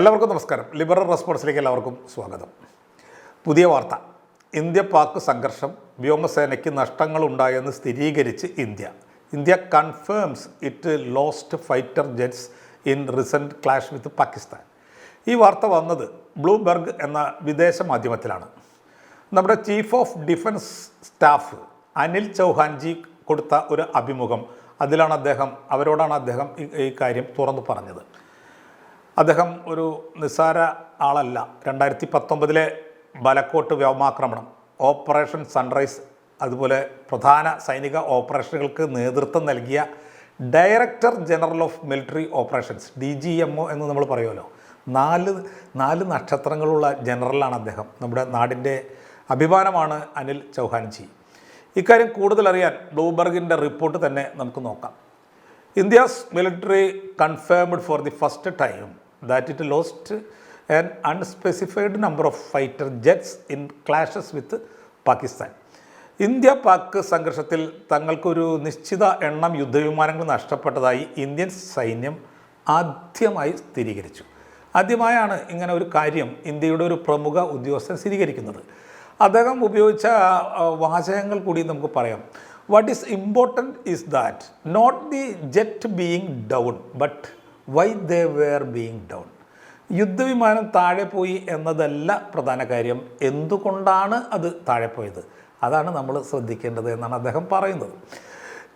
എല്ലാവർക്കും നമസ്കാരം. ലിബറൽ റെസ്പോൺസിലേക്ക് എല്ലാവർക്കും സ്വാഗതം. പുതിയ വാർത്ത. ഇന്ത്യ പാക് സംഘർഷം വ്യോമസേനയ്ക്ക് നഷ്ടങ്ങളുണ്ടായെന്ന് സ്ഥിരീകരിച്ച് India. India confirms it lost fighter jets in recent clash with Pakistan ഈ വാർത്ത വന്നത് ബ്ലൂബെർഗ് എന്ന വിദേശ മാധ്യമത്തിലാണ്. നമ്മുടെ chief of defence staff Anil Chauhanji കൊടുത്ത ഒരു അഭിമുഖം. അതിലാണ് അദ്ദേഹം അവരോടാണ് അദ്ദേഹം ഈ- കാര്യം തുറന്നു പറഞ്ഞത്. അദ്ദേഹം ഒരു നിസ്സാര ആളല്ല. രണ്ടായിരത്തി പത്തൊമ്പതിലെ ബലക്കോട്ട് വ്യോമാക്രമണം ഓപ്പറേഷൻ സൺറൈസ് അതുപോലെ പ്രധാന സൈനിക ഓപ്പറേഷനുകൾക്ക് നേതൃത്വം നൽകിയ director general of military operations D G M O എന്ന് നമ്മൾ പറയുമല്ലോ. നാല് നാല് നക്ഷത്രങ്ങളുള്ള ജനറലാണ് അദ്ദേഹം. നമ്മുടെ നാടിന്റെ അഭിമാനമാണ് അനിൽ ചൗഹാൻജി. ഇക്കാര്യം കൂടുതലറിയാൻ ബ്ലൂബർഗിന്റെ റിപ്പോർട്ട് തന്നെ നമുക്ക് നോക്കാം. India's military confirmed for the first time that it lost an unspecified number of fighter jets in clashes with Pakistan. India Pak സംഘർഷത്തിൽ തങ്ങൾക്കൊരു നിശ്ചിത എണ്ണം യുദ്ധവിമാനങ്ങൾ നഷ്ടപ്പെട്ടതായി ഇന്ത്യൻ സൈന്യം ആദ്യമായി സ്ഥിരീകരിച്ചു. ആദ്യമായാണ് ഇങ്ങനെ ഒരു കാര്യം ഇന്ത്യയുടെ ഒരു പ്രമുഖ ഉദ്യോഗസ്ഥൻ സ്ഥിരീകരിക്കുന്നത്. അദ്ദേഹം ഉപയോഗിച്ച വാചകങ്ങൾ കൂടി നമുക്ക് പറയാം. What is important is that not the jet being down but why they were being down യുദ്ധവിമാനം താഴെ പോയി എന്നതല്ല പ്രധാന കാര്യം. എന്തുകൊണ്ടാണ് അത് താഴെ പോയത്? അതാണ് നമ്മൾ ശ്രദ്ധിക്കേണ്ടത് എന്നാണ് അദ്ദേഹം പറയുന്നത്.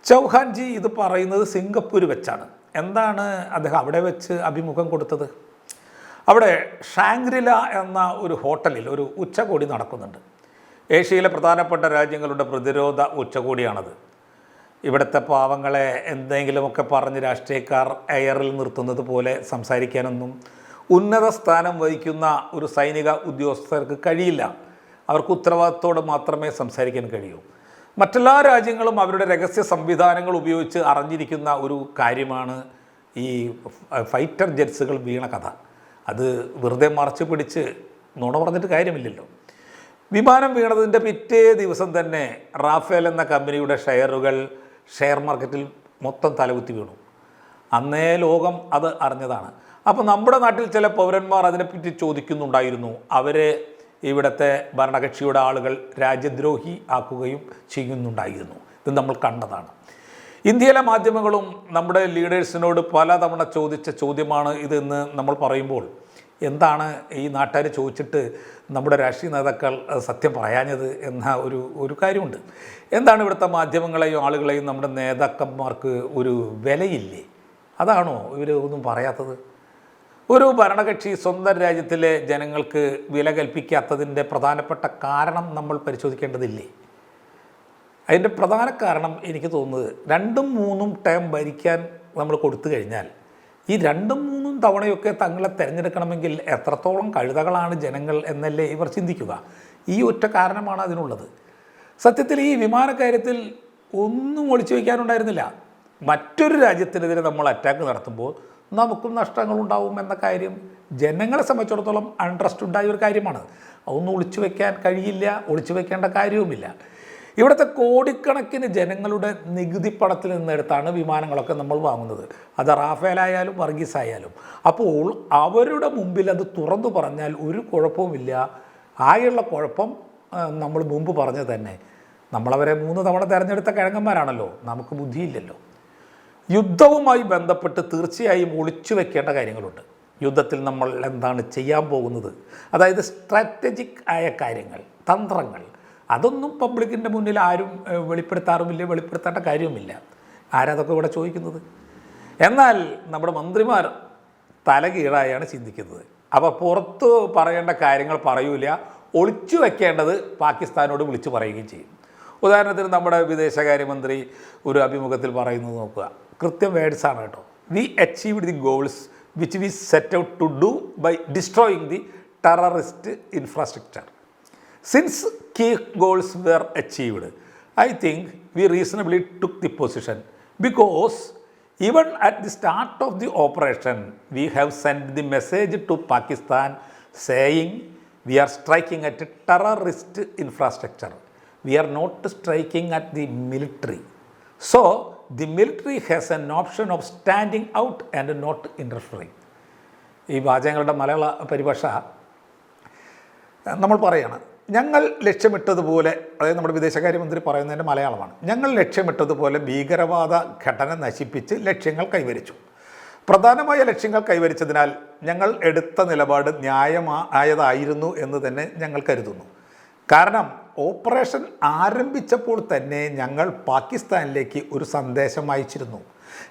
ചൗഹാൻജി ഇത് പറയുന്നത് സിംഗപ്പൂർ വെച്ചാണ്. എന്താണ് അദ്ദേഹം അവിടെ വെച്ച് അഭിമുഖം കൊടുത്തത്? അവിടെ ഷാങ്രില എന്ന ഒരു ഹോട്ടലിൽ ഒരു ഉച്ചകോടി നടക്കുന്നുണ്ട്. ഏഷ്യയിലെ പ്രധാനപ്പെട്ട രാജ്യങ്ങളുടെ പ്രതിരോധ ഉച്ചകോടിയാണത്. ഇവിടുത്തെ പാവങ്ങളെ എന്തെങ്കിലുമൊക്കെ പറഞ്ഞ് രാഷ്ട്രീയക്കാർ എയറിൽ നിർത്തുന്നത് പോലെ സംസാരിക്കാനൊന്നും ഉന്നത സ്ഥാനം വഹിക്കുന്ന ഒരു സൈനിക ഉദ്യോഗസ്ഥർക്ക് കഴിയില്ല. അവർക്ക് ഉത്തരവാദിത്തോട് മാത്രമേ സംസാരിക്കാൻ കഴിയൂ. മറ്റെല്ലാ രാജ്യങ്ങളും അവരുടെ രഹസ്യ സംവിധാനങ്ങൾ ഉപയോഗിച്ച് അറിഞ്ഞിരിക്കുന്ന ഒരു കാര്യമാണ് ഈ ഫൈറ്റർ ജെറ്റ്സുകൾ വീണ കഥ. അത് വെറുതെ മറച്ചു പിടിച്ച് നുണ പറഞ്ഞിട്ട് കാര്യമില്ലല്ലോ. വിമാനം വീണതിന്റെ പിറ്റേ ദിവസം തന്നെ റാഫേൽ എന്ന കമ്പനിയുടെ ഷെയറുകൾ ഷെയർ മാർക്കറ്റിൽ മൊത്തം തലകുത്തി വീണു. അന്നേ ലോകം അത് അറിഞ്ഞതാണ്. അപ്പോൾ നമ്മുടെ നാട്ടിൽ ചില പൗരന്മാർ അതിനെപ്പറ്റി ചോദിക്കുന്നുണ്ടായിരുന്നു. അവരെ ഇവിടുത്തെ ഭരണകക്ഷിയുടെ ആളുകൾ രാജ്യദ്രോഹി ആക്കുകയും ചെയ്യുന്നുണ്ടായിരുന്നു. ഇത് നമ്മൾ കണ്ടതാണ്. ഇന്ത്യയിലെ മാധ്യമങ്ങളും നമ്മുടെ ലീഡേഴ്സിനോട് പലതവണ ചോദിച്ച ചോദ്യമാണ് ഇതെന്ന് നമ്മൾ പറയുമ്പോൾ എന്താണ് ഈ നാട്ടുകാർ ചോദിച്ചിട്ട് നമ്മുടെ രാഷ്ട്രീയ നേതാക്കൾ സത്യം പറയാഞ്ഞത് എന്ന ഒരു ഒരു കാര്യമുണ്ട്. എന്താണ് ഇവിടുത്തെ മാധ്യമങ്ങളെയും ആളുകളെയും നമ്മുടെ നേതാക്കന്മാർക്ക് ഒരു വിലയില്ലേ? അതാണോ ഇവർ ഒന്നും പറയാത്തത്? ഒരു ഭരണകക്ഷി സ്വന്തം രാജ്യത്തിലെ ജനങ്ങൾക്ക് വില കൽപ്പിക്കാത്തതിന്റെ പ്രധാനപ്പെട്ട കാരണം നമ്മൾ പരിശോധിക്കേണ്ടതില്ലേ? അതിന്റെ പ്രധാന കാരണം എനിക്ക് തോന്നുന്നത് രണ്ടും മൂന്നും ടേം ഭരിക്കാൻ നമ്മൾ കൊടുത്തു കഴിഞ്ഞാൽ ഈ രണ്ടും തവണയൊക്കെ തങ്ങളെ തിരഞ്ഞെടുക്കണമെങ്കിൽ എത്രത്തോളം കഴുതകളാണ് ജനങ്ങൾ എന്നല്ലേ ഇവർ ചിന്തിക്കുക. ഈ ഒറ്റ കാരണമാണ് അതിനുള്ളത്. സത്യത്തിൽ ഈ വിമാനക്കാര്യത്തിൽ ഒന്നും ഒളിച്ചു വയ്ക്കാനുണ്ടായിരുന്നില്ല. മറ്റൊരു രാജ്യത്തിനെതിരെ നമ്മൾ അറ്റാക്ക് നടത്തുമ്പോൾ നമുക്കും നഷ്ടങ്ങളുണ്ടാവും എന്ന കാര്യം ജനങ്ങളെ സംബന്ധിച്ചിടത്തോളം അൺട്രസ്റ്റ് ഉണ്ടായ ഒരു കാര്യമാണ്. അതൊന്നും ഒളിച്ചു വയ്ക്കാൻ കഴിയില്ല ഒളിച്ചു വയ്ക്കേണ്ട കാര്യവുമില്ല. ഇവിടുത്തെ കോടിക്കണക്കിന് ജനങ്ങളുടെ നികുതി പണത്തിൽ നിന്നെടുത്താണ് വിമാനങ്ങളൊക്കെ നമ്മൾ വാങ്ങുന്നത്. അത് റാഫേലായാലും വർഗീസ് ആയാലും അപ്പോൾ അവരുടെ മുമ്പിൽ അത് തുറന്നു പറഞ്ഞാൽ ഒരു കുഴപ്പവുമില്ല. ആയുള്ള കുഴപ്പം നമ്മൾ മുമ്പ് പറഞ്ഞത് തന്നെ. നമ്മളവരെ മൂന്ന് തവണ തിരഞ്ഞെടുത്ത കിഴങ്ങന്മാരാണല്ലോ. നമുക്ക് ബുദ്ധിയില്ലല്ലോ. യുദ്ധവുമായി ബന്ധപ്പെട്ട് തീർച്ചയായും ഒളിച്ചു വെക്കേണ്ട കാര്യങ്ങളുണ്ട്. യുദ്ധത്തിൽ നമ്മൾ എന്താണ് ചെയ്യാൻ പോകുന്നത്? അതായത് സ്ട്രാറ്റജിക് ആയ കാര്യങ്ങൾ തന്ത്രങ്ങൾ അതൊന്നും പബ്ലിക്കിന്റെ മുന്നിൽ ആരും വെളിപ്പെടുത്താറുമില്ല വെളിപ്പെടുത്തേണ്ട കാര്യവുമില്ല. ആരതൊക്കെ ഇവിടെ ചോദിക്കുന്നത്? എന്നാൽ നമ്മുടെ മന്ത്രിമാർ തലകീഴായാണ് ചിന്തിക്കുന്നത്. അപ്പോൾ പുറത്ത് പറയേണ്ട കാര്യങ്ങൾ പറയൂല ഒളിച്ചു വെക്കേണ്ടത് പാകിസ്ഥാനോട് വിളിച്ചു പറയുകയും ചെയ്യും. ഉദാഹരണത്തിന് നമ്മുടെ വിദേശകാര്യമന്ത്രി ഒരു അഭിമുഖത്തിൽ പറയുന്നത് നോക്കുക. കൃത്യം വേഡ്സാണ് കേട്ടോ. We achieved the goals which we set out to do by destroying the terrorist infrastructure Key goals were achieved, I think we reasonably took the position because even at the start of the operation, we have sent the message to Pakistan saying we are striking at a terrorist infrastructure. We are not striking at the military. So, the military has an option of standing out and not interfering. ഈ വാചകങ്ങളുടെ മലയാള പരിഭാഷ നമ്മൾ പറയാണ് ഞങ്ങൾ ലക്ഷ്യമിട്ടതുപോലെ അതായത് നമ്മുടെ വിദേശകാര്യമന്ത്രി പറയുന്നതിന്റെ മലയാളമാണ് ഞങ്ങൾ ലക്ഷ്യമിട്ടതുപോലെ ഭീകരവാദ ഘടന നശിപ്പിച്ച് ലക്ഷ്യങ്ങൾ കൈവരിച്ചു. പ്രധാനമായ ലക്ഷ്യങ്ങൾ കൈവരിച്ചതിനാൽ ഞങ്ങൾ എടുത്ത നിലപാട് ന്യായമായതായിരുന്നു എന്ന് തന്നെ ഞങ്ങൾ കരുതുന്നു. കാരണം ഓപ്പറേഷൻ ആരംഭിച്ചപ്പോൾ തന്നെ ഞങ്ങൾ പാകിസ്ഥാനിലേക്ക് ഒരു സന്ദേശം അയച്ചിരുന്നു.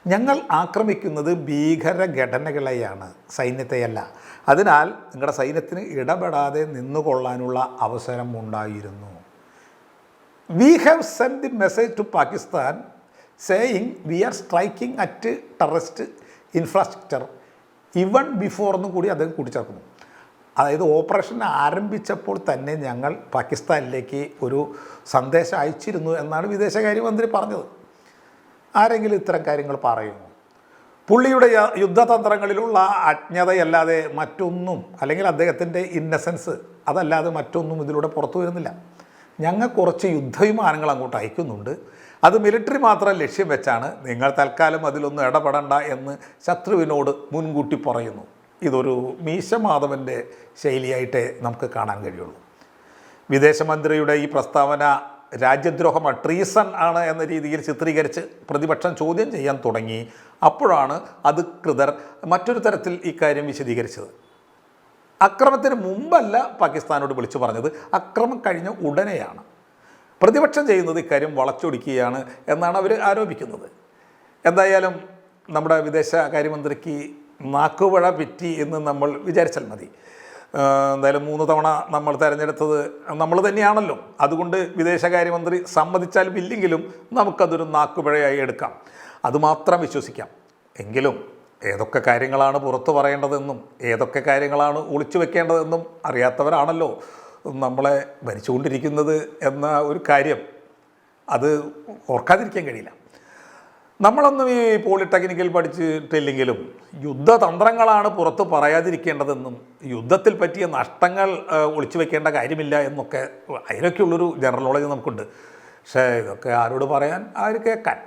ഞങ്ങൾ ആക്രമിക്കുന്നത് ഭീകര ഘടനകളെയാണ് സൈന്യത്തെയല്ല. അതിനാൽ നിങ്ങളുടെ സൈന്യത്തിന് ഇടപെടാതെ നിന്നുകൊള്ളാനുള്ള അവസരം ഉണ്ടായിരുന്നു. We have send the message to Pakistan saying we are striking at terrorist infrastructure even before എന്നും കൂടി അദ്ദേഹം കൂട്ടിച്ചേർക്കുന്നു. അതായത് ഓപ്പറേഷൻ ആരംഭിച്ചപ്പോൾ തന്നെ ഞങ്ങൾ പാകിസ്ഥാനിലേക്ക് ഒരു സന്ദേശം അയച്ചിരുന്നു എന്നാണ് വിദേശകാര്യമന്ത്രി പറഞ്ഞത്. ആരെങ്കിലും ഇത്തരം കാര്യങ്ങൾ പറയുന്നു. പുള്ളിയുടെ യുദ്ധതന്ത്രങ്ങളിലുള്ള അജ്ഞതയല്ലാതെ മറ്റൊന്നും അല്ലെങ്കിൽ അദ്ദേഹത്തിന്റെ ഇന്നസെൻസ് അതല്ലാതെ മറ്റൊന്നും ഇതിലൂടെ പുറത്തു വരുന്നില്ല. ഞങ്ങൾ കുറച്ച് യുദ്ധവിമാനങ്ങൾ അങ്ങോട്ട് അയക്കുന്നുണ്ട്. അത് മിലിറ്ററി മാത്രം ലക്ഷ്യം വെച്ചാണ് നിങ്ങൾ തൽക്കാലം അതിലൊന്നും ഇടപെടണ്ട എന്ന് ശത്രുവിനോട് മുൻകൂട്ടി പറയുന്നു. ഇതൊരു മീശമാധവന്റെ ശൈലിയായിട്ടേ നമുക്ക് കാണാൻ കഴിയുള്ളൂ. വിദേശമന്ത്രിയുടെ ഈ പ്രസ്താവന രാജ്യദ്രോഹം ട്രീസൺ ആണ് എന്ന രീതിയിൽ ചിത്രീകരിച്ച് പ്രതിപക്ഷം ചോദ്യം ചെയ്യാൻ തുടങ്ങി. അപ്പോഴാണ് അധികൃതർ മറ്റൊരു തരത്തിൽ ഇക്കാര്യം വിശദീകരിച്ചത്. അക്രമത്തിന് മുമ്പല്ല പാകിസ്ഥാനോട് വിളിച്ചു പറഞ്ഞത്. അക്രമം കഴിഞ്ഞ ഉടനെയാണ്. പ്രതിപക്ഷം ചെയ്യുന്നത് ഇക്കാര്യം വളച്ചൊടിക്കുകയാണ് എന്നാണ് അവർ ആരോപിക്കുന്നത്. എന്തായാലും നമ്മുടെ വിദേശകാര്യമന്ത്രിക്ക് നാക്കുപഴ പിറ്റി എന്ന് നമ്മൾ വിചാരിച്ചാൽ മതി. എന്തായാലും മൂന്ന് തവണ നമ്മൾ തിരഞ്ഞെടുത്തത് നമ്മൾ തന്നെയാണല്ലോ. അതുകൊണ്ട് വിദേശകാര്യമന്ത്രി സമ്മതിച്ചാൽ ഇല്ലെങ്കിലും നമുക്കതൊരു നാക്കുപിഴയായി എടുക്കാം. അതുമാത്രം വിശ്വസിക്കാം. എങ്കിലും ഏതൊക്കെ കാര്യങ്ങളാണ് പുറത്തു പറയേണ്ടതെന്നും ഏതൊക്കെ കാര്യങ്ങളാണ് ഒളിച്ചു വെക്കേണ്ടതെന്നും അറിയാത്തവരാണല്ലോ. നമ്മളെ ഭരിച്ചുകൊണ്ടിരിക്കുന്നത് എന്ന ഒരു കാര്യം അത് ഓർക്കാതിരിക്കാൻ കഴിയില്ല. നമ്മളൊന്നും ഈ പോളിടെക്നിക്കൽ പഠിച്ചിട്ടില്ലെങ്കിലും യുദ്ധതന്ത്രങ്ങളാണ് പുറത്ത് പറയാതിരിക്കേണ്ടതെന്നും യുദ്ധത്തിൽ പറ്റിയ നഷ്ടങ്ങൾ ഒളിച്ചു വെക്കേണ്ട കാര്യമില്ല എന്നൊക്കെ അതിനൊക്കെയുള്ളൊരു ജനറൽ നോളജ് നമുക്കുണ്ട്. പക്ഷേ ഇതൊക്കെ ആരോട് പറയാൻ? ആര് കേൾക്കാൻ?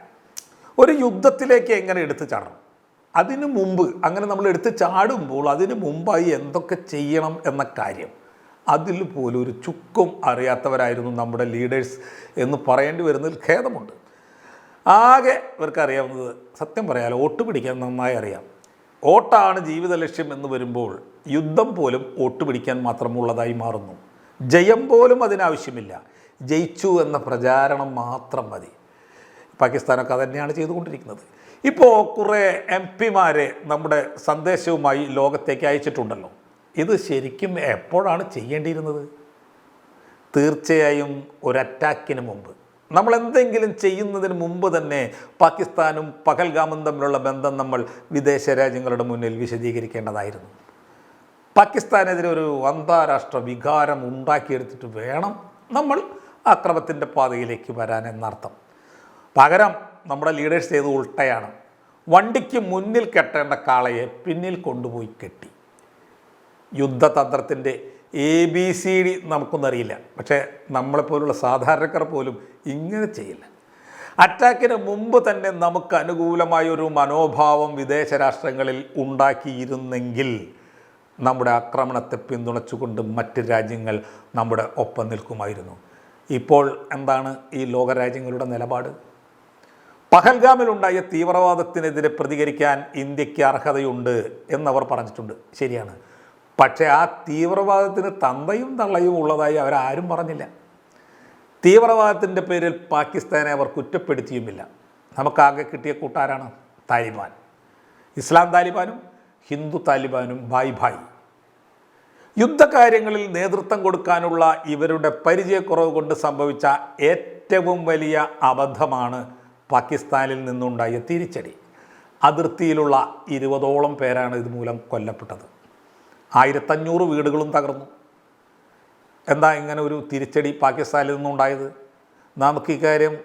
ഒരു യുദ്ധത്തിലേക്ക് എങ്ങനെ എടുത്തു ചാടണം? അതിന് മുമ്പ് അങ്ങനെ നമ്മൾ എടുത്ത് ചാടുമ്പോൾ അതിന് മുമ്പായി എന്തൊക്കെ ചെയ്യണം എന്ന കാര്യം. അതിൽ പോലും ഒരു ചുക്കും അറിയാത്തവരായിരുന്നു നമ്മുടെ ലീഡേഴ്സ് എന്ന് പറയേണ്ടി വരുന്നതിൽ ഖേദമുണ്ട്. ആകെ ഇവർക്കറിയാവുന്നത് സത്യം പറയാലോ വോട്ട് പിടിക്കാൻ നന്നായി അറിയാം. വോട്ടാണ് ജീവിത ലക്ഷ്യം എന്ന് വരുമ്പോൾ യുദ്ധം പോലും വോട്ട് പിടിക്കാൻ മാത്രമുള്ളതായി മാറുന്നു. ജയം പോലും അതിനാവശ്യമില്ല. ജയിച്ചു എന്ന പ്രചാരണം മാത്രം മതി. പാകിസ്ഥാനൊക്കെ അതുതന്നെയാണ് ചെയ്തുകൊണ്ടിരിക്കുന്നത്. ഇപ്പോൾ കുറേ എം പിമാരെ നമ്മുടെ സന്ദേശവുമായി ലോകത്തേക്ക് അയച്ചിട്ടുണ്ടല്ലോ. ഇത് ശരിക്കും എപ്പോഴാണ് ചെയ്യേണ്ടിയിരുന്നത്? തീർച്ചയായും ഒരു അറ്റാക്കിന് മുമ്പ്. നമ്മൾ എന്തെങ്കിലും ചെയ്യുന്നതിന് മുമ്പ് തന്നെ പാകിസ്ഥാനും പഹൽഗാമും തമ്മിലുള്ള ബന്ധം നമ്മൾ വിദേശ രാജ്യങ്ങളുടെ മുന്നിൽ വിശദീകരിക്കേണ്ടതായിരുന്നു. പാകിസ്ഥാനെതിരെ ഒരു അന്താരാഷ്ട്ര വികാരം ഉണ്ടാക്കിയെടുത്തിട്ട് വേണം നമ്മൾ അക്രമത്തിന്റെ പാതയിലേക്ക് വരാൻ എന്നർത്ഥം. പകരം നമ്മുടെ ലീഡേഴ്സ് ചെയ്ത് ഉൾട്ടയാണ്. വണ്ടിക്ക് മുന്നിൽ കെട്ടേണ്ട കാളയെ പിന്നിൽ കൊണ്ടുപോയി കെട്ടി. യുദ്ധതന്ത്രത്തിന്റെ എ ബി സി ഡി നമുക്കൊന്നറിയില്ല പക്ഷേ നമ്മളെപ്പോലുള്ള സാധാരണക്കാർ പോലും ഇങ്ങനെ ചെയ്യില്ല. അറ്റാക്കിന് മുമ്പ് തന്നെ നമുക്ക് അനുകൂലമായ ഒരു മനോഭാവം വിദേശ രാഷ്ട്രങ്ങളിൽ ഉണ്ടാക്കിയിരുന്നെങ്കിൽ നമ്മുടെ ആക്രമണത്തെ പിന്തുണച്ചുകൊണ്ട് മറ്റ് രാജ്യങ്ങൾ നമ്മുടെ ഒപ്പം നിൽക്കുമായിരുന്നു. ഇപ്പോൾ എന്താണ് ഈ ലോകരാജ്യങ്ങളുടെ നിലപാട്? പഹൽഗാമിലുണ്ടായ തീവ്രവാദത്തിനെതിരെ പ്രതികരിക്കാൻ ഇന്ത്യയ്ക്ക് അർഹതയുണ്ട് എന്നവർ പറഞ്ഞിട്ടുണ്ട്. ശരിയാണ്. പക്ഷേ ആ തീവ്രവാദത്തിന് തന്തയും തള്ളയും ഉള്ളതായി അവരാരും പറഞ്ഞില്ല. തീവ്രവാദത്തിന്റെ പേരിൽ പാകിസ്ഥാനെ അവർ കുറ്റപ്പെടുത്തിയുമില്ല. നമുക്കാകെ കിട്ടിയ കൂട്ടാരാണ് താലിബാൻ. ഇസ്ലാം താലിബാനും ഹിന്ദു താലിബാനും ഭായ് ഭായ്. യുദ്ധകാര്യങ്ങളിൽ നേതൃത്വം കൊടുക്കാനുള്ള ഇവരുടെ പരിചയക്കുറവ് കൊണ്ട് സംഭവിച്ച ഏറ്റവും വലിയ അബദ്ധമാണ് പാകിസ്ഥാനിൽ നിന്നുണ്ടായ തിരിച്ചടി. അതിർത്തിയിലുള്ള ഇരുപതോളം പേരാണ് ഇതുമൂലം കൊല്ലപ്പെട്ടത്. ആയിരത്തഞ്ഞൂറ് വീടുകളും തകർന്നു. എന്താ ഇങ്ങനെ ഒരു തിരിച്ചടി പാകിസ്ഥാനിൽ നിന്നുണ്ടായത്? നമുക്ക് ഇക്കാര്യം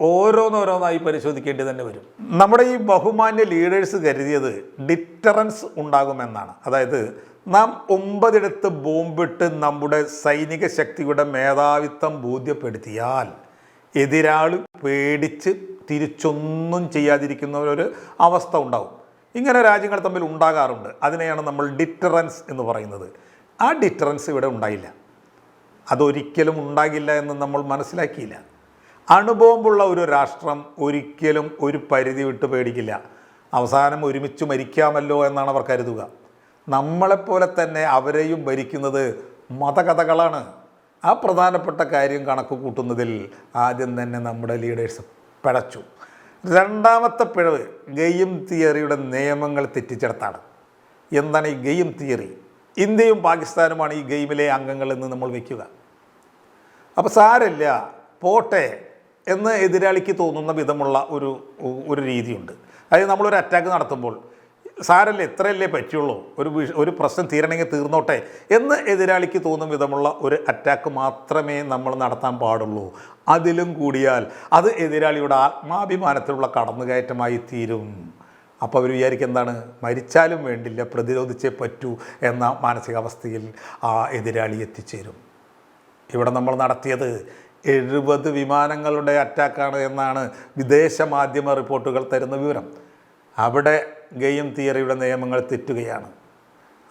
ഓരോന്നോരോന്നായി പരിശോധിക്കേണ്ടി തന്നെ വരും. നമ്മുടെ ഈ ബഹുമാന്യ ലീഡേഴ്സ് കരുതിയത് ഡിറ്ററൻസ് ഉണ്ടാകുമെന്നാണ്. അതായത് നാം ഒമ്പതിടത്ത് ബോംബിട്ട് നമ്മുടെ സൈനിക ശക്തിയുടെ മേധാവിത്വം ബോധ്യപ്പെടുത്തിയാൽ എതിരാളി പേടിച്ച് തിരിച്ചൊന്നും ചെയ്യാതിരിക്കുന്ന ഒരു അവസ്ഥ ഉണ്ടാവും. ഇങ്ങനെ രാജ്യങ്ങൾ തമ്മിൽ ഉണ്ടാകാറുണ്ട്. അതിനെയാണ് നമ്മൾ ഡിറ്ററൻസ് എന്ന് പറയുന്നത്. ആ ഡിറ്ററൻസ് ഇവിടെ ഉണ്ടായില്ല. അതൊരിക്കലും ഉണ്ടാകില്ല എന്ന് നമ്മൾ മനസ്സിലാക്കിയില്ല. അണുബോംബുള്ള ഒരു രാഷ്ട്രം ഒരിക്കലും ഒരു പരിധി വിട്ട് പേടിക്കില്ല. അവസാനം ഒരുമിച്ച് മരിക്കാമല്ലോ എന്നാണ് അവർ കരുതുക. നമ്മളെപ്പോലെ തന്നെ അവരെയും ഭരിക്കുന്നത് മതകഥകളാണ്. ആ പ്രധാനപ്പെട്ട കാര്യം കണക്ക് കൂട്ടുന്നതിൽ ആദ്യം തന്നെ നമ്മുടെ ലീഡേഴ്സ് പിഴച്ചു രണ്ടാമത്തെ പിഴവ് ഗെയിം തിയറിയുടെ നിയമങ്ങൾ തെറ്റിച്ചെടുത്താണ്. എന്താണ് ഈ ഗെയിം തിയറി? ഇന്ത്യയും പാകിസ്ഥാനുമാണ് ഈ ഗെയിമിലെ അംഗങ്ങളെന്ന് നമ്മൾ വയ്ക്കുക. അപ്പോൾ സാരമില്ല പോട്ടെ എന്ന് എതിരാളിക്ക് തോന്നുന്ന വിധമുള്ള ഒരു ഒരു രീതിയുണ്ട്. അതായത് നമ്മളൊരു അറ്റാക്ക് നടത്തുമ്പോൾ സാരല്ലേ ഇത്രയല്ലേ പറ്റുള്ളൂ? ഒരു ഒരു പ്രശ്നം തീരണമെങ്കിൽ തീർന്നോട്ടെ എന്ന് എതിരാളിക്ക് തോന്നും വിധമുള്ള ഒരു അറ്റാക്ക് മാത്രമേ നമ്മൾ നടത്താൻ പാടുള്ളൂ. അതിലും കൂടിയാൽ അത് എതിരാളിയുടെ ആത്മാഭിമാനത്തിലുള്ള കടന്നുകയറ്റമായി തീരും. അപ്പോൾ അവർ വിചാരിക്കും എന്താണ്? മരിച്ചാലും വേണ്ടില്ല പ്രതിരോധിച്ചേ പറ്റൂ എന്ന മാനസികാവസ്ഥയിൽ ആ എതിരാളി എത്തിച്ചേരും. ഇവിടെ നമ്മൾ നടത്തിയത് എഴുപത് വിമാനങ്ങളുടെ അറ്റാക്കാണ് എന്നാണ് വിദേശ മാധ്യമ റിപ്പോർട്ടുകൾ തരുന്ന വിവരം. അവിടെ ഗെയിം തിയറിയുടെ നിയമങ്ങൾ തെറ്റുകയാണ്.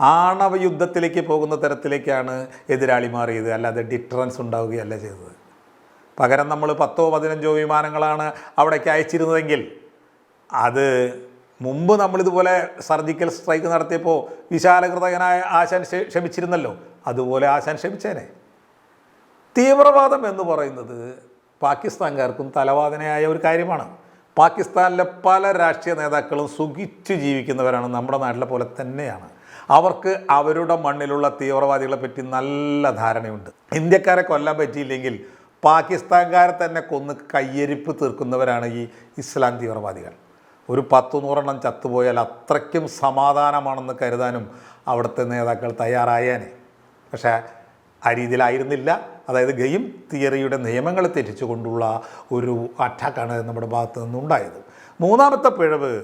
ആണവ യുദ്ധത്തിലേക്ക് പോകുന്ന തരത്തിലേക്കാണ് എതിരാളി മാറിയത്. അല്ലാതെ ഡിറ്ററൻസ് ഉണ്ടാവുകയല്ല ചെയ്തത്. പകരം നമ്മൾ പത്തോ പതിനഞ്ചോ വിമാനങ്ങളാണ് അവിടേക്ക് അയച്ചിരുന്നതെങ്കിൽ അത് മുമ്പ് നമ്മളിതുപോലെ സർജിക്കൽ സ്ട്രൈക്ക് നടത്തിയപ്പോൾ വിശാലകൃതകനായ ആശാൻ ക്ഷ- ക്ഷമിച്ചിരുന്നല്ലോ. അതുപോലെ ആശാൻ ക്ഷമിച്ചേനെ. തീവ്രവാദം എന്ന് പറയുന്നത് പാകിസ്ഥാൻകാർക്കും തലവാദനയായ ഒരു കാര്യമാണ്. പാകിസ്ഥാനിലെ പല രാഷ്ട്രീയ നേതാക്കളും സുഖിച്ച് ജീവിക്കുന്നവരാണ് നമ്മുടെ നാട്ടിലെ പോലെ തന്നെയാണ്. അവർക്ക് അവരുടെ മണ്ണിലുള്ള തീവ്രവാദികളെ പറ്റി നല്ല ധാരണയുണ്ട്. ഇന്ത്യക്കാരെ കൊല്ലാൻ പറ്റിയില്ലെങ്കിൽ പാകിസ്ഥാൻകാരെ തന്നെ കൊന്ന് കയ്യരിപ്പ് തീർക്കുന്നവരാണ് ഈ ഇസ്ലാം തീവ്രവാദികൾ. ഒരു പത്തു നൂറെണ്ണം ചത്തുപോയാൽ അത്രയ്ക്കും സമാധാനമാണെന്ന് കരുതാനും അവിടുത്തെ നേതാക്കൾ തയ്യാറായേനെ. പക്ഷേ ആ രീതിയിലായിരുന്നില്ല. അതായത് ഗെയിം തിയറിയുടെ നിയമങ്ങളെ തെറ്റിച്ചുകൊണ്ടുള്ള ഒരു അറ്റാക്കാണ് നമ്മുടെ ഭാഗത്ത് നിന്നുണ്ടായത്. മൂന്നാമത്തെ പിഴവ്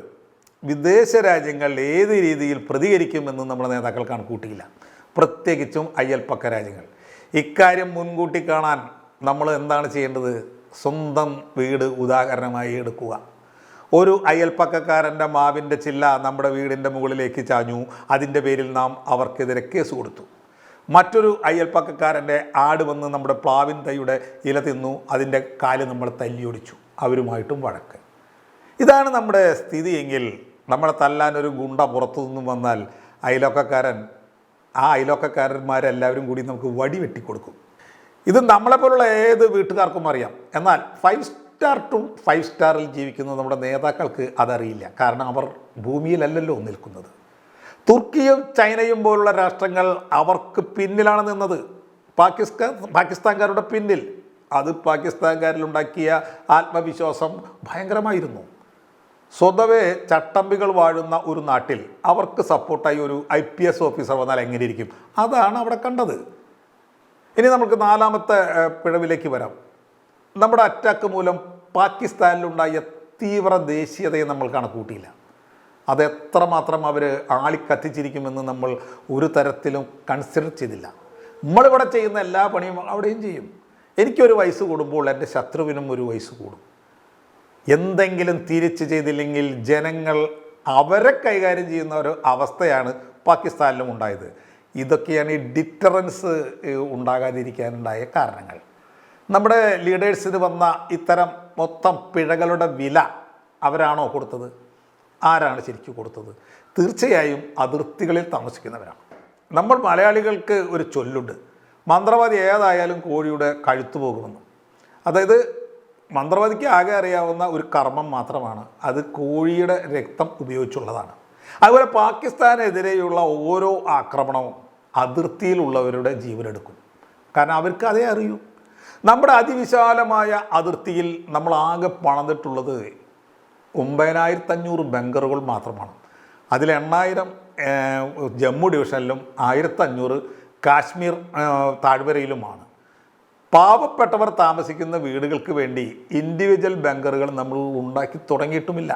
വിദേശ രാജ്യങ്ങൾ ഏത് രീതിയിൽ പ്രതികരിക്കുമെന്ന് നമ്മുടെ നേതാക്കൾ കണക്കൂട്ടിയില്ല പ്രത്യേകിച്ചും അയ്യൽപ്പക്ക രാജ്യങ്ങൾ. ഇക്കാര്യം മുൻകൂട്ടി കാണാൻ നമ്മൾ എന്താണ് ചെയ്യേണ്ടത്? സ്വന്തം വീട് ഉദാഹരണമായി എടുക്കുക. ഒരു അയൽപ്പക്കക്കാരന്റെ മാവിന്റെ ചില്ല നമ്മുടെ വീടിന്റെ മുകളിലേക്ക് ചാഞ്ഞു. അതിന്റെ പേരിൽ നാം അവർക്കെതിരെ കേസ് കൊടുത്തു. മറ്റൊരു അയൽപ്പക്കക്കാരന്റെ ആട് വന്ന് നമ്മുടെ പ്ലാവിൻ തൈയുടെ ഇല തിന്നു അതിന്റെ കാൽ നമ്മൾ തല്ലിയൊടിച്ചു. അവരുമായിട്ടും വഴക്ക്. ഇതാണ് നമ്മുടെ സ്ഥിതിയെങ്കിൽ നമ്മളെ തല്ലാൻ ഒരു ഗുണ്ട പുറത്തു നിന്നും വന്നാൽ അയലോക്കക്കാരൻ ആ അയലോക്കക്കാരന്മാരെല്ലാവരും കൂടി നമുക്ക് വടി വെട്ടിക്കൊടുക്കും. ഇത് നമ്മളെപ്പോലുള്ള ഏത് വീട്ടുകാർക്കും അറിയാം. എന്നാൽ ഫൈവ് സ്റ്റാർ ടു ഫൈവ് സ്റ്റാറിൽ ജീവിക്കുന്ന നമ്മുടെ നേതാക്കൾക്ക് അതറിയില്ല. കാരണം അവർ ഭൂമിയിലല്ലല്ലോ നിൽക്കുന്നത്. തുർക്കിയും ചൈനയും പോലുള്ള രാഷ്ട്രങ്ങൾ അവർക്ക് പിന്നിലാണ് നിന്നത്. പാകിസ്ഥാൻ പാകിസ്ഥാൻകാരുടെ പിന്നിൽ. അത് പാകിസ്ഥാൻകാരിലുണ്ടാക്കിയ ആത്മവിശ്വാസം ഭയങ്കരമായിരുന്നു. സ്വതവേ ചട്ടമ്പികൾ വാഴുന്ന ഒരു നാട്ടിൽ അവർക്ക് സപ്പോർട്ടായി ഒരു ഐ പി എസ് ഓഫീസർ വന്നാൽ എങ്ങനെയിരിക്കും? അതാണ് അവിടെ കണ്ടത്. ഇനി നമുക്ക് നാലാമത്തെ പിഴവിലേക്ക് വരാം. നമ്മുടെ അറ്റാക്ക് മൂലം പാകിസ്ഥാനിലുണ്ടായ തീവ്ര ദേശീയതയെ നമ്മൾ കണക്കൂട്ടിയില്ല അത് എത്രമാത്രം അവർ ആളിക്കത്തിച്ചിരിക്കുമെന്ന് നമ്മൾ ഒരു തരത്തിലും കൺസിഡർ ചെയ്തില്ല. നമ്മളിവിടെ ചെയ്യുന്ന എല്ലാ പണിയും അവിടെയും ചെയ്യും. എനിക്കൊരു വയസ്സ് കൂടുമ്പോൾ എന്റെ ശത്രുവിനും ഒരു വയസ്സ് കൂടും. എന്തെങ്കിലും തിരിച്ച് ചെയ്തില്ലെങ്കിൽ ജനങ്ങൾ അവരെ കൈകാര്യം ചെയ്യുന്ന ഒരു അവസ്ഥയാണ് പാകിസ്ഥാനിലും ഉണ്ടായത്. ഇതൊക്കെയാണ് ഈ ഡിറ്ററൻസ് ഉണ്ടാകാതിരിക്കാനുണ്ടായ കാരണങ്ങൾ. നമ്മുടെ ലീഡേഴ്സിന് വന്ന ഇത്തരം മൊത്തം പിഴകളുടെ വില അവരാണോ കൊടുത്തത്? ആരാണ് ശരിക്കും കൊടുത്തത്? തീർച്ചയായും അതിർത്തികളിൽ താമസിക്കുന്നവരാണ്. നമ്മൾ മലയാളികൾക്ക് ഒരു ചൊല്ലുണ്ട്. മന്ത്രവാദി ഏതായാലും കോഴിയുടെ കഴുത്തു പോകുമെന്ന്. അതായത് മന്ത്രവാദിക്ക് ആകെ അറിയാവുന്ന ഒരു കർമ്മം മാത്രമാണ്. അത് കോഴിയുടെ രക്തം ഉപയോഗിച്ചുള്ളതാണ്. അതുപോലെ പാകിസ്ഥാനെതിരെയുള്ള ഓരോ ആക്രമണവും അതിർത്തിയിലുള്ളവരുടെ ജീവനെടുക്കും. കാരണം അവർക്ക് അതേ അറിയൂ. നമ്മുടെ അതിവിശാലമായ അതിർത്തിയിൽ നമ്മൾ ആകെ പണിതിട്ടുള്ളത് ഒമ്പതിനായിരത്തഞ്ഞൂറ് ബങ്കറുകൾ മാത്രമാണ്. അതിൽ എണ്ണായിരം ജമ്മു ഡിവിഷനിലും ആയിരത്തഞ്ഞൂറ് കാശ്മീർ താഴ്വരയിലുമാണ്. പാവപ്പെട്ടവർ താമസിക്കുന്ന വീടുകൾക്ക് വേണ്ടി ഇൻഡിവിജ്വൽ ബങ്കറുകൾ നമ്മൾ ഉണ്ടാക്കി തുടങ്ങിയിട്ടുമില്ല.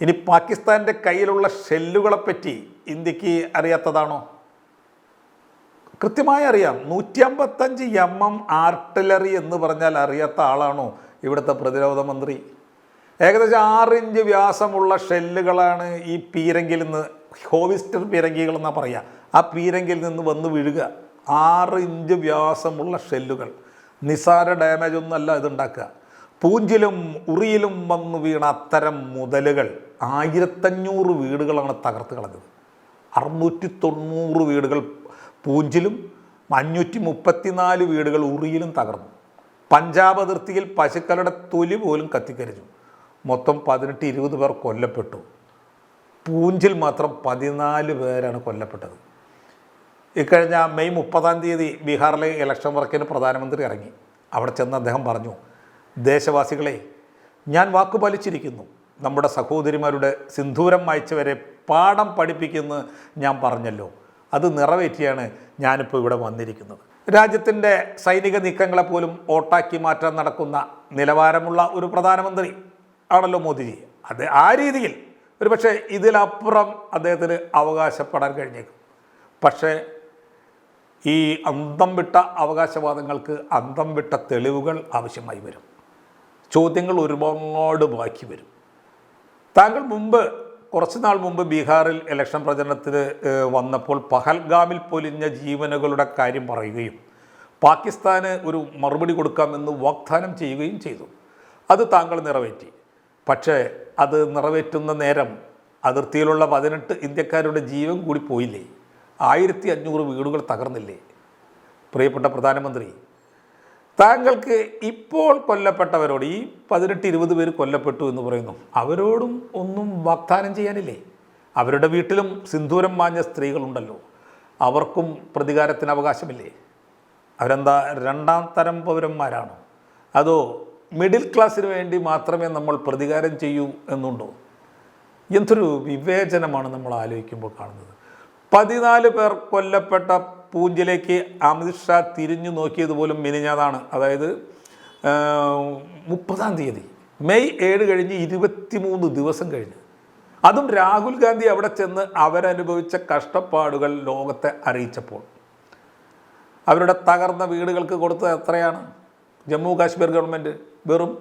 ഇനി പാകിസ്ഥാന്റെ കയ്യിലുള്ള ഷെല്ലുകളെപ്പറ്റി ഇന്ത്യയ്ക്ക് അറിയാത്തതാണോ? കൃത്യമായി അറിയാം. നൂറ്റി അമ്പത്തഞ്ച് എം എം ആർട്ടിലറി എന്ന് പറഞ്ഞാൽ അറിയാത്ത ആളാണോ ഇവിടുത്തെ പ്രതിരോധ മന്ത്രി? ഏകദേശം ആറ് ഇഞ്ച് വ്യാസമുള്ള ഷെല്ലുകളാണ് ഈ പീരങ്കിൽ നിന്ന് ഹോവിസ്റ്റർ പീരങ്കികൾ എന്നാ പറയുക ആ പീരങ്കിൽ നിന്ന് വന്ന് വീഴുക. ആറ് ഇഞ്ച് വ്യാസമുള്ള ഷെല്ലുകൾ. നിസാര ഡാമേജ് ഒന്നുമല്ല ഇതുണ്ടാക്കുക. പൂഞ്ചിലും ഉറിയിലും വന്ന് വീണ അത്തരം മുതലുകൾ ആയിരത്തഞ്ഞൂറ് വീടുകളാണ് തകർത്ത് കളഞ്ഞത്. അറുന്നൂറ്റി തൊണ്ണൂറ് വീടുകൾ പൂഞ്ചിലും അഞ്ഞൂറ്റി മുപ്പത്തിനാല് വീടുകൾ ഉറിയിലും തകർന്നു. പഞ്ചാബ് അതിർത്തിയിൽ പശുക്കളുടെ തൊലി പോലും കത്തിക്കരിഞ്ഞു മൊത്തം പതിനെട്ട് ഇരുപത് പേർ കൊല്ലപ്പെട്ടു. പൂഞ്ചിൽ മാത്രം പതിനാല് പേരാണ് കൊല്ലപ്പെട്ടത്. ഇക്കഴിഞ്ഞ മെയ് മുപ്പതാം തീയതി ബീഹാറിലെ ഇലക്ഷൻ വർക്കിന് പ്രധാനമന്ത്രി ഇറങ്ങി. അവിടെ ചെന്ന് അദ്ദേഹം പറഞ്ഞു ദേശവാസികളെ ഞാൻ വാക്കു പാലിച്ചിരിക്കുന്നു. നമ്മുടെ സഹോദരിമാരുടെ സിന്ധൂരം വായിച്ചവരെ പാഠം പഠിപ്പിക്കുന്നു ഞാൻ പറഞ്ഞല്ലോ. അത് നിറവേറ്റിയാണ് ഞാനിപ്പോൾ ഇവിടെ വന്നിരിക്കുന്നത്. രാജ്യത്തിന്റെ സൈനിക നീക്കങ്ങളെപ്പോലും ഓട്ടാക്കി മാറ്റാൻ നടക്കുന്ന നിലവാരമുള്ള ഒരു പ്രധാനമന്ത്രി ആണല്ലോ മോദിജി. അത് ആ രീതിയിൽ ഒരു പക്ഷേ ഇതിലപ്പുറം അദ്ദേഹത്തിന് അവകാശപ്പെടാൻ കഴിഞ്ഞേക്കും. പക്ഷേ ഈ അന്തം വിട്ട അവകാശവാദങ്ങൾക്ക് അന്തം വിട്ട തെളിവുകൾ ആവശ്യമായി വരും. ചോദ്യങ്ങൾ ഒരുപാട് ബാക്കി വരും. താങ്കൾ മുമ്പ് കുറച്ച് നാൾ മുമ്പ് ബീഹാറിൽ ഇലക്ഷൻ പ്രചരണത്തിന് വന്നപ്പോൾ പഹൽഗാമിൽ പൊലിഞ്ഞ ജീവനുകളുടെ കാര്യം പറയുകയും പാകിസ്ഥാന് ഒരു മറുപടി കൊടുക്കാമെന്ന് വാഗ്ദാനം ചെയ്യുകയും ചെയ്തു. അത് താങ്കൾ നിറവേറ്റി. പക്ഷേ അത് നിറവേറ്റുന്ന നേരം അതിർത്തിയിലുള്ള പതിനെട്ട് ഇന്ത്യക്കാരുടെ ജീവൻ കൂടി പോയില്ലേ? ആയിരത്തി അഞ്ഞൂറ് വീടുകൾ തകർന്നില്ലേ? പ്രിയപ്പെട്ട പ്രധാനമന്ത്രി താങ്കൾക്ക് ഇപ്പോൾ കൊല്ലപ്പെട്ടവരോട് ഈ പതിനെട്ട് ഇരുപത് പേര് കൊല്ലപ്പെട്ടു എന്ന് പറയുന്നു അവരോടും ഒന്നും വാഗ്ദാനം ചെയ്യാനില്ലേ? അവരുടെ വീട്ടിലും സിന്ദൂരം മാഞ്ഞ സ്ത്രീകളുണ്ടല്ലോ അവർക്കും പ്രതികാരത്തിന് അവകാശമില്ലേ? അവരെന്താ രണ്ടാം തരം പൗരന്മാരാണോ? അതോ മിഡിൽ ക്ലാസ്സിന് വേണ്ടി മാത്രമേ നമ്മൾ പ്രതികാരം ചെയ്യൂ എന്നുണ്ടോ? എന്തൊരു വിവേചനമാണ് നമ്മൾ ആലോചിക്കുമ്പോൾ കാണുന്നത്. പതിനാല് പേർ കൊല്ലപ്പെട്ട പൂഞ്ചിലേക്ക് അമിത്ഷാ തിരിഞ്ഞു നോക്കിയത് പോലും മിനിഞ്ഞതാണ് അതായത് മുപ്പതാം തീയതി മെയ് ഏഴ് കഴിഞ്ഞ് ഇരുപത്തിമൂന്ന് ദിവസം കഴിഞ്ഞ്. അതും രാഹുൽ ഗാന്ധി അവിടെ ചെന്ന് അവരനുഭവിച്ച കഷ്ടപ്പാടുകൾ ലോകത്തെ അറിയിച്ചപ്പോൾ. അവരുടെ തകർന്ന വീടുകൾക്ക് കൊടുത്തത് എത്രയാണ്? ജമ്മു കാശ്മീർ ഗവൺമെന്റ് വെറും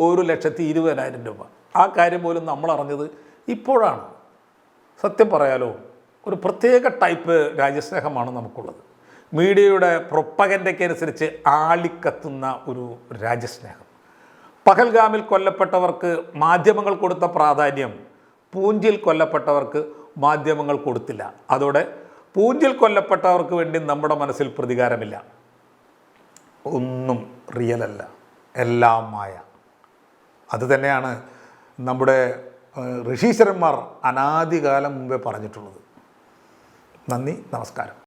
ഒരു ലക്ഷത്തി ഇരുപതിനായിരം രൂപ. ആ കാര്യം പോലും നമ്മൾ അറിഞ്ഞത് ഇപ്പോഴാണ്. സത്യം പറയാലോ ഒരു പ്രത്യേക ടൈപ്പ് രാജ്യസ്നേഹമാണ് നമുക്കുള്ളത്. മീഡിയയുടെ പ്രൊപ്പഗൻഡയ്ക്ക് അനുസരിച്ച് ആളിക്കത്തുന്ന ഒരു രാജ്യസ്നേഹം. പഹൽഗാമിൽ കൊല്ലപ്പെട്ടവർക്ക് മാധ്യമങ്ങൾ കൊടുത്ത പ്രാധാന്യം പൂഞ്ചിൽ കൊല്ലപ്പെട്ടവർക്ക് മാധ്യമങ്ങൾ കൊടുത്തില്ല. അതോടെ പൂഞ്ചിൽ കൊല്ലപ്പെട്ടവർക്ക് വേണ്ടി നമ്മുടെ മനസ്സിൽ പ്രതികാരമില്ല. ഒന്നും റിയലല്ല എല്ലാം മായ. അത് തന്നെയാണ് നമ്മുടെ ഋഷീശ്വരന്മാർ അനാദികാലം മുമ്പേ പറഞ്ഞിട്ടുള്ളത്. നന്ദി നമസ്കാരം.